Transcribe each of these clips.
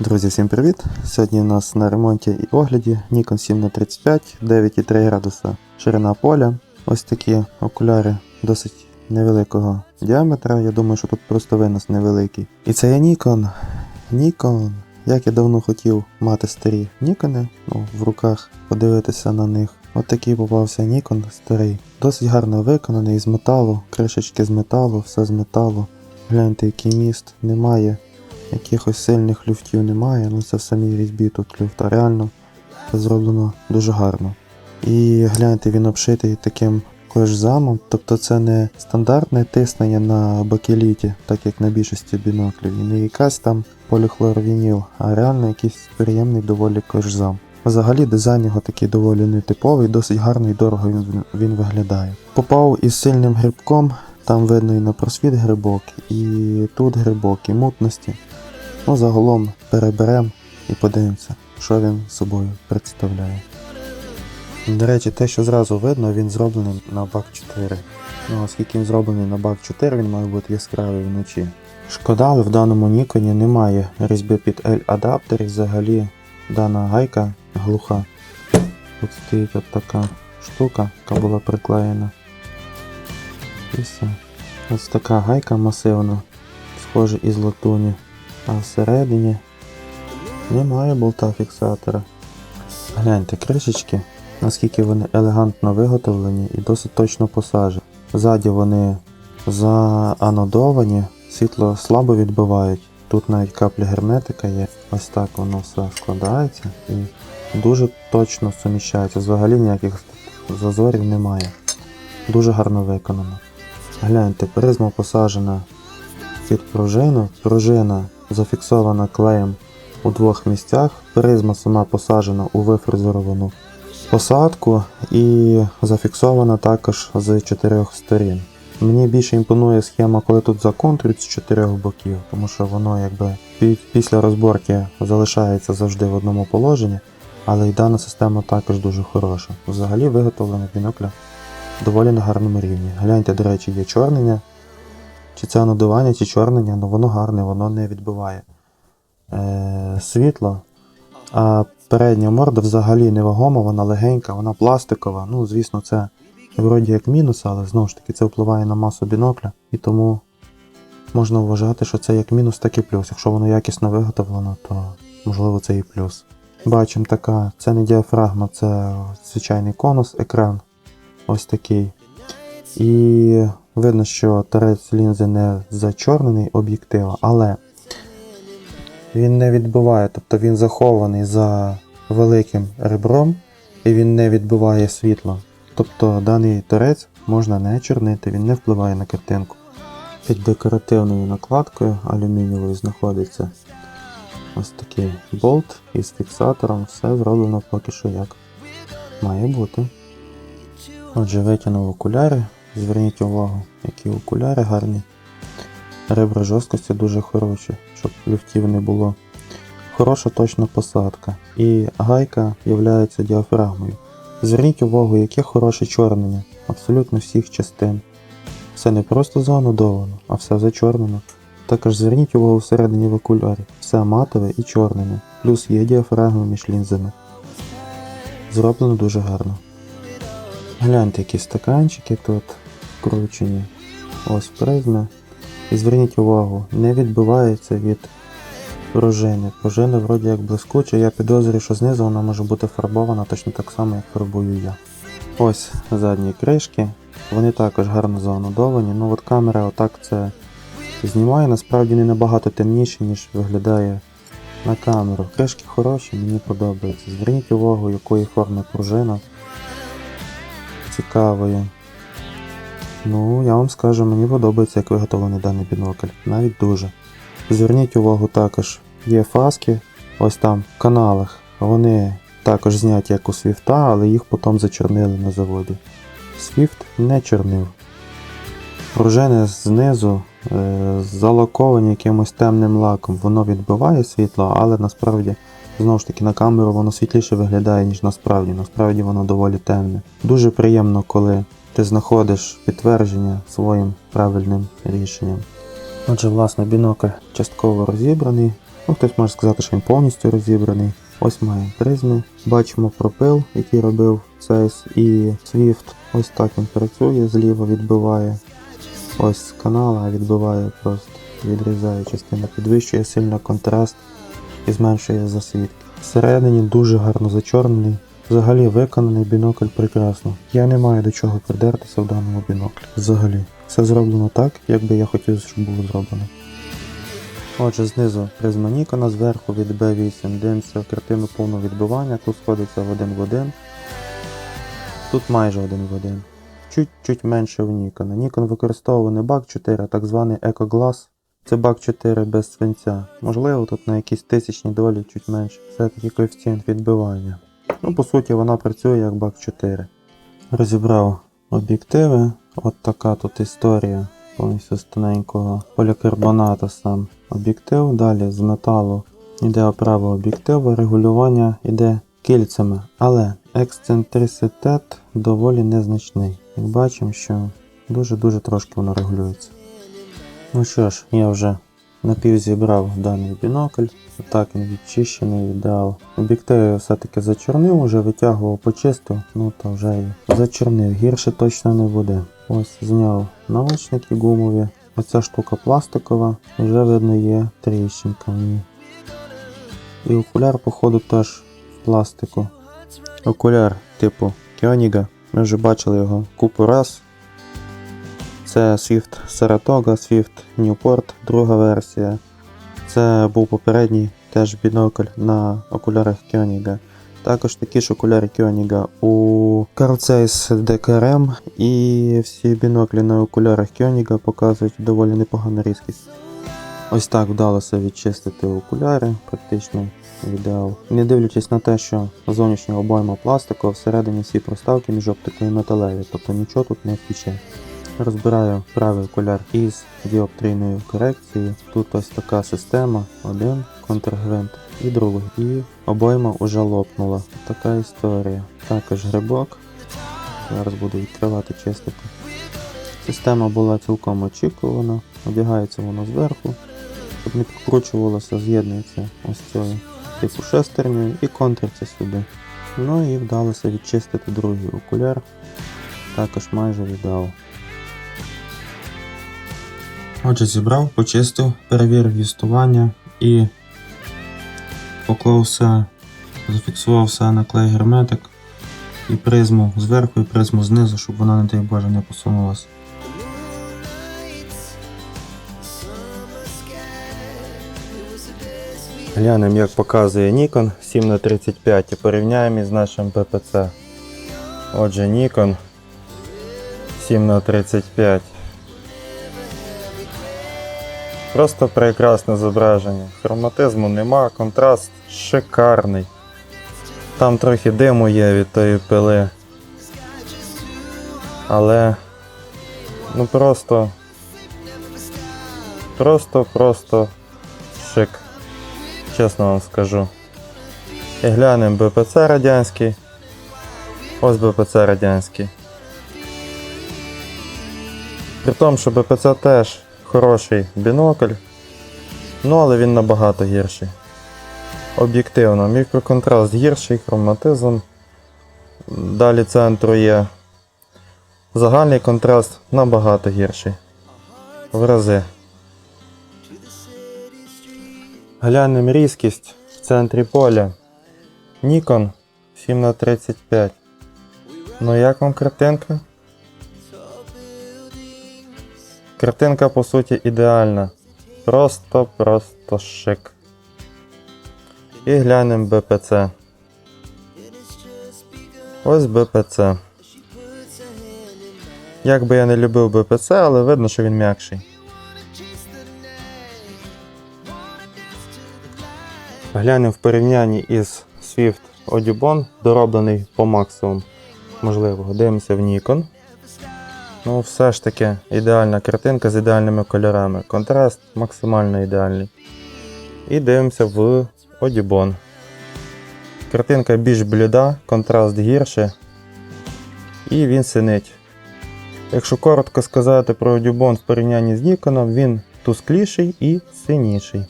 Друзі, всім привіт! Сьогодні у нас на ремонті і огляді Nikon 7 на 35 9,3 градуса ширина поля. Ось такі окуляри досить невеликого діаметра. Я думаю, що тут просто винос невеликий. І це є Nikon. Nikon. Як я давно хотів мати старі Нікони, ну, в руках подивитися на них. От такий попався Nikon старий. Досить гарно виконаний з металу, кришечки з металу, все з металу. Гляньте, який міст, немає якихось сильних люфтів немає, ну це в самій різьбі тут люфт, а реально зроблено дуже гарно. І гляньте, він обшитий таким кожзамом, тобто це не стандартне тиснення на бакеліті, так як на більшості біноклів, і не якась там поліхлорвініл, а реально якийсь приємний доволі кожзам. Взагалі дизайн його такий доволі нетиповий, досить гарно і дорого він, він виглядає. Попав із сильним грибком, там видно і на просвіт грибок, і тут грибок, і мутності. Ну, загалом переберемо і подивимося, що він собою представляє. До речі, те, що зразу видно, він зроблений на бак 4. Ну, оскільки він зроблений на бак 4, він має бути яскравий вночі. Шкода, але в даному Ніконі немає різьби під L-адаптер і взагалі дана гайка глуха. Тут стоїть от така штука, яка була приклеєна. І все. Ось така гайка масивна, схожа із латуні. А всередині немає болта фіксатора. Гляньте кришечки, наскільки вони елегантно виготовлені і досить точно посажені. Ззаді вони заанодовані, світло слабо відбивають. Тут навіть капля герметика є. Ось так воно все складається і дуже точно суміщається. Взагалі ніяких зазорів немає. Дуже гарно виконано. Гляньте, призма посаджена під пружину. Пружина зафіксована клеєм у двох місцях. Призма сама посаджена у вифрезеровану посадку і зафіксована також з чотирьох сторін. Мені більше імпонує схема, коли тут законтрюють з чотирьох боків, тому що воно якби після розборки залишається завжди в одному положенні, але й дана система також дуже хороша. Взагалі виготовлена бінокля доволі на гарному рівні. Гляньте, до речі, є чорнення. Чи це надування, чи чорнення, ну воно гарне, воно не відбиває е, світло. А передня морда взагалі невагома, вона легенька, вона пластикова. Ну, звісно, це вроді як мінус, але знову ж таки це впливає на масу бінокля, і тому можна вважати, що це як мінус, так і плюс. Якщо воно якісно виготовлено, то можливо це і плюс. Бачимо така, це не діафрагма, це звичайний конус, екран. Ось такий. І видно, що торець лінзи не зачорнений об'єктива, але він не відбиває, тобто він захований за великим ребром і він не відбиває світло. Тобто даний торець можна не чорнити, він не впливає на картинку. Під декоративною накладкою алюмінієвою знаходиться ось такий болт із фіксатором. Все зроблено поки що як має бути. Отже, витягнув окуляри. Зверніть увагу, які окуляри гарні. Ребра жорсткості дуже хороші, щоб люфтів не було. Хороша точна посадка. І гайка є діафрагмою. Зверніть увагу, яке хороше чорнення абсолютно всіх частин. Все не просто заанодовано, а все зачорнено. Також зверніть увагу всередині в окулярі. Все матове і чорнене. Плюс є діафрагма між лінзами. Зроблено дуже гарно. Гляньте, які стаканчики тут вкручені. Ось призма. І зверніть увагу, не відбивається від пружини. Пружина вроді як блискуча, я підозрюю, що знизу вона може бути фарбована точно так само, як фарбую я. Ось задні кришки. Вони також гарно заанодовані. Ну от камера отак це знімає, насправді не набагато темніше, ніж виглядає на камеру. Кришки хороші, мені подобаються. Зверніть увагу, якої форми пружина. Цікавою. Ну, я вам скажу, мені подобається, як виготовлений даний бінокль. Навіть дуже. Зверніть увагу також, є фаски, ось там в каналах. Вони також зняті як у Свіфта, але їх потім зачорнили на заводі. Свіфт не чорнив. Пружини знизу е, залоковані якимось темним лаком. Воно відбиває світло, але насправді, знову ж таки, на камеру воно світліше виглядає, ніж насправді. Насправді воно доволі темне. Дуже приємно, коли ти знаходиш підтвердження своїм правильним рішенням. Отже, власне, бінокль частково розібраний. Ну, хтось може сказати, що він повністю розібраний. Ось має призми. Бачимо пропил, який робив Цейс і Swift. Ось так він працює, зліва відбиває. Ось з канала відбиває просто, відрізає частину, підвищує сильно контраст і зменшує засвідки. Всередині дуже гарно зачорнений. Взагалі виконаний бінокль прекрасно. Я не маю до чого придертися в даному біноклі. Взагалі. Все зроблено так, як би я хотів, щоб було зроблено. Отже, знизу призма Нікона, зверху від B8 дивимося картину повного відбивання, тут сходиться в один в один. Тут майже один в один. Чуть-чуть менше в Нікона. Нікон використовував не бак 4, а так званий Eco Glass. Це бак 4 без свинця. Можливо, тут на якісь тисячні долі чуть менше. Це такий коефіцієнт відбивання. Ну, по суті, вона працює як бак 4. Розібрав об'єктиви. От така тут історія повністю з тоненького полікарбоната сам об'єктив. Далі з металу йде оправа об'єктиву, регулювання йде кільцями, але ексцентриситет доволі незначний. Як бачимо, що дуже-дуже трошки воно регулюється. Ну що ж, я вже напівзібрав даний бінокль. Отак він відчищений, ідеал. Об'єктив я все-таки зачорнив, вже витягував, почистив, ну то вже і зачорнив. Гірше точно не буде. Ось зняв наочники гумові. Оця штука пластикова, вже видно є тріщинка в ній. І окуляр, походу, теж в пластику. Окуляр типу Кьоніга. Ми вже бачили його купу раз. Це Swift Saratoga, Swift Newport, друга версія. Це був попередній теж бінокль на окулярах Кьоніга. Також такі ж окуляри Кьоніга у Carl Zeiss DKRM і всі біноклі на окулярах Кьоніга показують доволі непогану різкість. Ось так вдалося відчистити окуляри, практично ідеал. Не дивлячись на те, що зовнішня обойма пластикова, всередині всі проставки між оптикою металеві, тобто нічого тут не втіче. Розбираю правий окуляр із діоптрійною корекцією. Тут ось така система, один контргвинт і другий. І обойма вже лопнула. Така історія. Також грибок. Зараз буду відкривати, чистити. Система була цілком очікувана, одягається воно зверху, щоб не підкручувалося, з'єднується ось цією типу шестернею і контриться сюди. Ну і вдалося відчистити другий окуляр. Також майже віддав. Отже, зібрав, почистив, перевірив вістування і поклав все, зафіксував все на клей герметик і призму зверху і призму знизу, щоб вона, не дай Боже, не посунулася. Глянемо, як показує Nikon 7х35 і порівняємо із нашим ППЦ. Отже, Nikon 7х35. Просто прекрасне зображення. Хроматизму нема, контраст шикарний. Там трохи диму є від тої пили. Але ну просто. Просто, просто шик. Чесно вам скажу. І глянемо БПЦ радянський. Ось БПЦ радянський. При тому, що БПЦ теж хороший бінокль, ну але він набагато гірший. Об'єктивно, мікроконтраст гірший, хроматизм. Далі центру є. Загальний контраст набагато гірший. В рази. Глянемо різкість в центрі поля. Nikon 7х35. Ну як вам картинка? Картинка по суті ідеальна. Просто-просто шик. І глянемо БПЦ. Ось БПЦ. Як би я не любив БПЦ, але видно, що він м'якший. Глянемо в порівнянні із Swift Audubon, дороблений по максимуму можливого. Дивимося в Nikon. Ну, все ж таки ідеальна картинка з ідеальними кольорами. Контраст максимально ідеальний. І дивимося в Audubon. Картинка більш бліда, контраст гірше. І він синить. Якщо коротко сказати про Audubon в порівнянні з Nikon, він тускліший і синіший.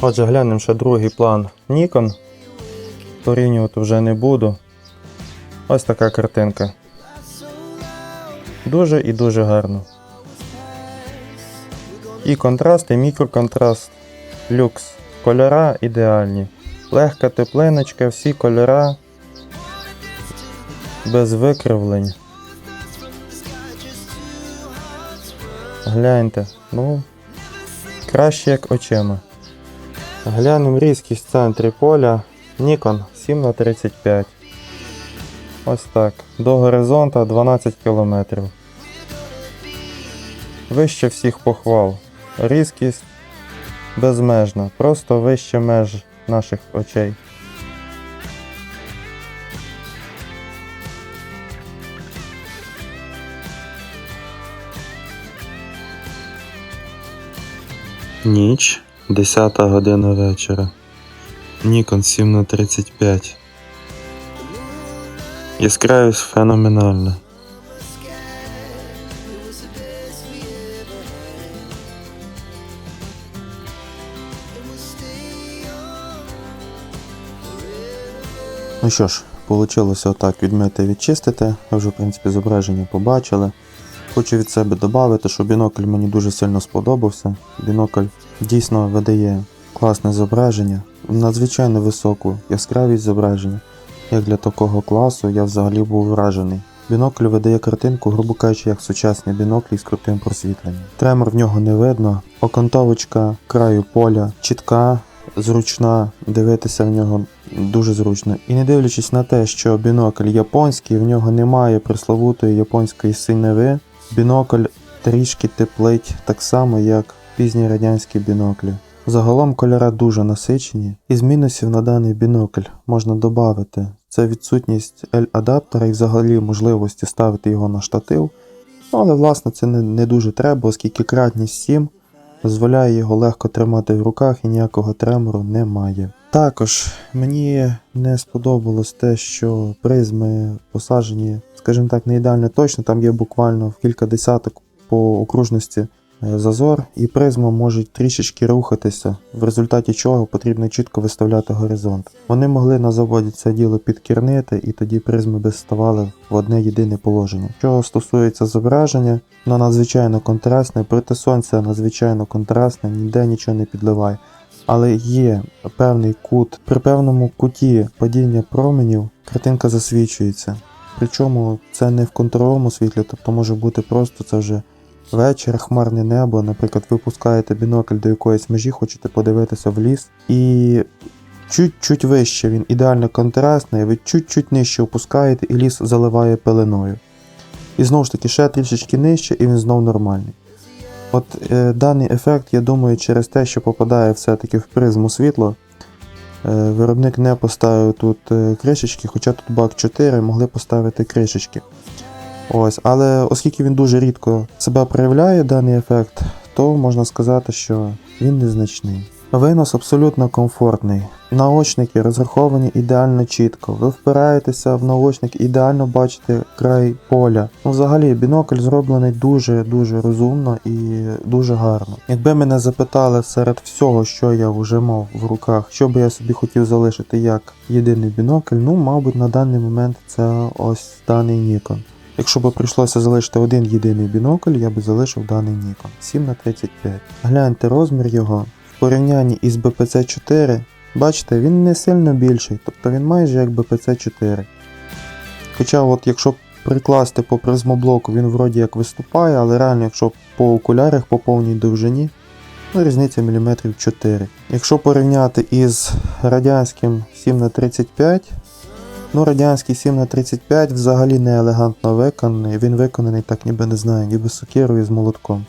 Отже, глянемо ще другий план Nikon. Порівнювати вже не буду. Ось така картинка. Дуже і дуже гарно. І контраст, і мікроконтраст, люкс. Кольора ідеальні. Легка теплиночка, всі кольора без викривлень. Гляньте, ну, краще як очима. Глянемо різкість в центрі поля. Nikon 7х35. Ось так. До горизонта 12 км. Вище всіх похвал. Різкість безмежна. Просто вище меж наших очей. Ніч, 10 година вечора. Nikon 7 на 35. Яскравість феноменальна. Ну що ж, вийшло отак відмити відчистити. Ви вже, в принципі, зображення побачили. Хочу від себе додати, що бінокль мені дуже сильно сподобався. Бінокль дійсно видає класне зображення, надзвичайно високу яскравість зображення. Як для такого класу я взагалі був вражений. Бінокль видає картинку, грубо кажучи, як сучасні біноклі з крутим просвітленням. Тремор в нього не видно, окантовочка краю поля чітка, зручна, дивитися в нього дуже зручно. І не дивлячись на те, що бінокль японський, в нього немає пресловутої японської синеви, бінокль трішки теплить так само, як пізні радянські біноклі. Загалом кольори дуже насичені. Із мінусів на даний бінокль можна додати це відсутність L-адаптера і взагалі можливості ставити його на штатив. Ну, але власне це не, не дуже треба, оскільки кратність 7 дозволяє його легко тримати в руках і ніякого тремору немає. Також мені не сподобалось те, що призми посаджені, скажімо так, не ідеально точно, там є буквально в кілька десяток по окружності зазор, і призма можуть трішечки рухатися, в результаті чого потрібно чітко виставляти горизонт. Вони могли на заводі це діло підкірнити, і тоді призми би ставали в одне єдине положення. Що стосується зображення, воно надзвичайно контрастне, проти сонця надзвичайно контрастне, ніде нічого не підливає. Але є певний кут, при певному куті падіння променів картинка засвічується. Причому це не в контровому світлі, тобто може бути просто це вже вечір, хмарне небо. Наприклад, ви пускаєте бінокль до якоїсь межі, хочете подивитися в ліс, і чуть-чуть вище він ідеально контрастний, ви чуть-чуть нижче опускаєте і ліс заливає пеленою. І знову ж таки, ще трішечки нижче, і він знов нормальний. От е, даний ефект, я думаю, через те, що попадає все-таки в призму світло, е, виробник не поставив тут е, кришечки, хоча тут бак 4 могли поставити кришечки. Ось, але оскільки він дуже рідко себе проявляє даний ефект, то можна сказати, що він незначний. Винос абсолютно комфортний. Наочники розраховані ідеально чітко. Ви впираєтеся в наочник, ідеально бачите край поля. Ну, взагалі, бінокль зроблений дуже-дуже розумно і дуже гарно. Якби мене запитали серед всього, що я вже мав в руках, що би я собі хотів залишити як єдиний бінокль, ну, мабуть, на даний момент це ось даний Nikon. Якщо б прийшлося залишити один єдиний бінокль, я би залишив даний Nikon 7 на 35 Гляньте розмір його в порівнянні із BPC 4. Бачите, він не сильно більший, тобто він майже як BPC 4. Хоча, от якщо прикласти по призмоблоку, він вроді як виступає, але реально, якщо по окулярах по повній довжині, ну різниця міліметрів 4. Якщо порівняти із радянським 7 на 35 Ну, радянський 7х35 взагалі не елегантно виконаний, він виконаний так ніби не знаю, ніби сокирою з молотком.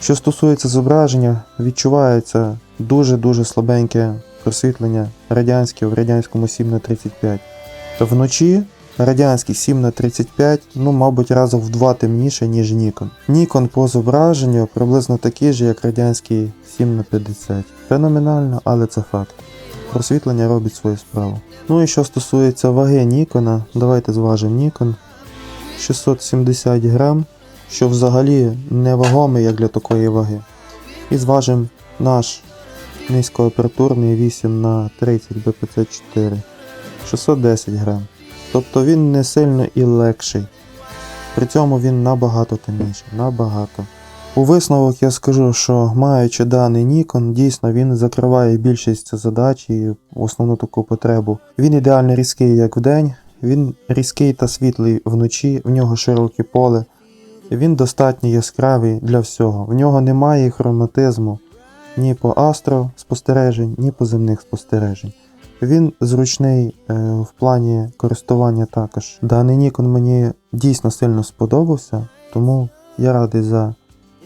Що стосується зображення, відчувається дуже-дуже слабеньке просвітлення радянське в радянському 7х35. Вночі радянський 7х35, ну, мабуть, разом в два темніше, ніж Nikon. Nikon по зображенню приблизно такий же, як радянський 7х50. Феноменально, але це факт. Просвітлення робить свою справу. Ну і що стосується ваги Нікона, давайте зважимо Nikon 670 грам, що взагалі невагомий як для такої ваги. І зважимо наш низькоапертурний 8 на 30 BPC4 610 грам. Тобто він не сильно і легший. При цьому він набагато темніший, набагато. У висновок я скажу, що маючи даний Nikon, дійсно він закриває більшість задач і основну таку потребу. Він ідеально різкий як вдень, він різкий та світлий вночі, в нього широке поле. Він достатньо яскравий для всього. В нього немає хроматизму ні по астро спостережень, ні по земних спостережень. Він зручний е, в плані користування також. Даний Nikon мені дійсно сильно сподобався, тому я радий за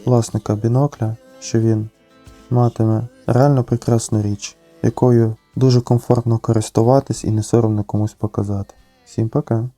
власника бінокля, що він матиме реально прекрасну річ, якою дуже комфортно користуватись і не соромно комусь показати. Всім пока!